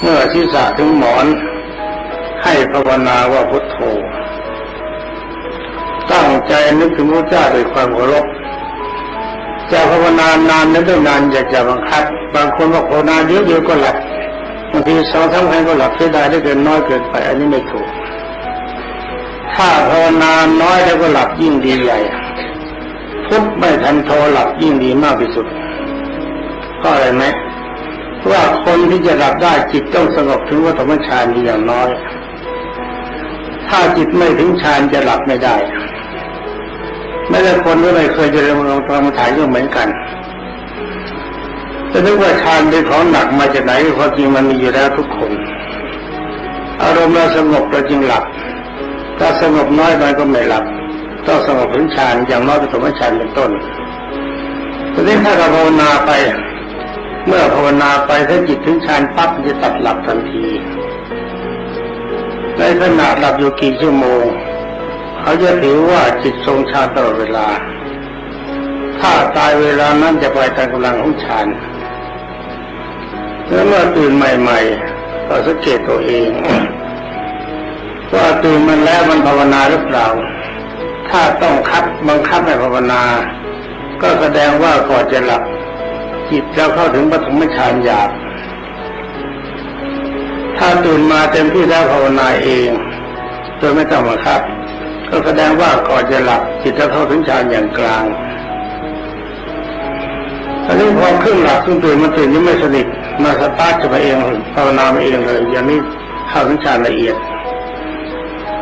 เมื่อศีรษะถึงหมอนให้ภาวนาว่าพุทโธ ตั้งใจนึกถึงพระเจ้าด้วยความเคารพจะภาวนานานนั้นไม่นานอยากจะบังคับ บางคนบอกภาวนาเยอะๆก็หลับบางทีสองสามครั้งก็หลับเสียดายได้เกินน้อยเกินไป อันนี้ไม่ถูก ถ้าภาวนาน้อยแล้วก็หลับยิ่งดีใหญ่พุทไม่ทันโทรหลับยิ่งดีมากที่สุด ก็อะไรไหม ว่าคนที่จะหลับได้จิตต้องสงบถึงวัฏมฌานอย่างน้อย ถ้าจิตไม่ถึงฌานจะหลับไม่ได้ไม่ได้คนก็เลยเคยจะลงลงกรรมฐานก็เหมือนกันจะนึกว่าฌานเป็นของหนักมาจากไหนความจริงมันมีอยู่แล้วทุกคน อารมณ์เราสงบเราจึงหลับ ถ้าสงบน้อยไปก็ไม่หลับ ต้องสงบถึงฌานอย่างน้อยปฐมฌานเป็นต้นทีนี้ถ้าเราภาวนาไป เมื่อภาวนาไปถ้าจิตถึงฌานปั๊บจะตัดหลับทันทีในขณะหลับอยู่กี่ชั่วโมง เขาจะถือว่าจิตทรงฌานตลอดเวลา ถ้าตายเวลานั้นจะไปตามกำลังของฌานแล้วเมื่อตื่นใหม่ๆก็สังเกตตัวเองว่าตื่นมันแล้วมันภาวนาหรือเปล่า ถ้าต้องคัดบังคับให้ภาวนา ก็แสดงว่าก่อนจะหลับ จิตจะเข้าถึงปฐมฌานหยาบถ้าตื่นมาเต็มที่แล้วภาวนาเองโดยไม่ต้องบังคับ ก็แสดงว่าก่อนจะหลับจิตจะเข้าถึงฌานอย่างกลางอันนี้พอครึ่งหลับครึ่งตื่นมันตื่นยังไม่สนิทมาสตาร์ทจะมาเองภาวนามาเองเลย อย่างนี้เข้าถึงฌานละเอียด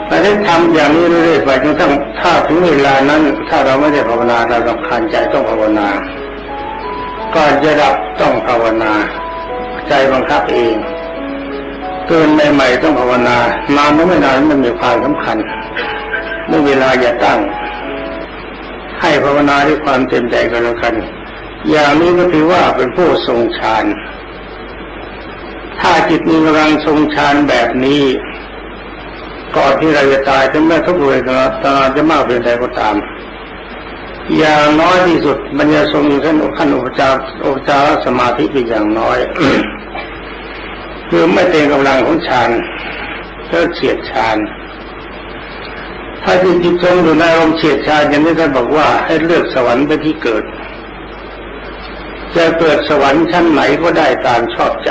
แต่ถ้าทำอย่างนี้เรื่อยๆไปจนทั้งถ้าถึงเวลานั้น ถ้าเราไม่ได้ภาวนาเรารำคาญใจต้องภาวนา ก่อนจะดับต้องภาวนา ใจบังคับเองตื่นใหม่ๆต้องภาวนานานหรือไม่นานมันมีความสำคัญเมื่อเวลาอย่าตั้ง ให้ภาวนาด้วยความเต็มใจกันแล้วกัน อย่างนี้ก็ถือว่าเป็นผู้ทรงฌานถ้าจิตมีกำลังทรงฌานแบบนี้ก่อนที่เราจะตายถึงแม้ทุกเวลาตาจะมากเป็นใดก็ตาม อย่างน้อยที่สุดมันจะทรงอยู่ขั้นขั้นอุปจารอุปจารสมาธิเป็นอย่างน้อยคือไม่เต็มกำลังของฌานก็เฉียดฌานถ้าจิตจิตทรงอยู่ในอารมณ์เฉียดฌานอย่างนี้ท่านบอกว่าให้เลือกสวรรค์ไปที่เกิด จะเกิดสวรรค์ชั้นไหนก็ได้ตามชอบใจ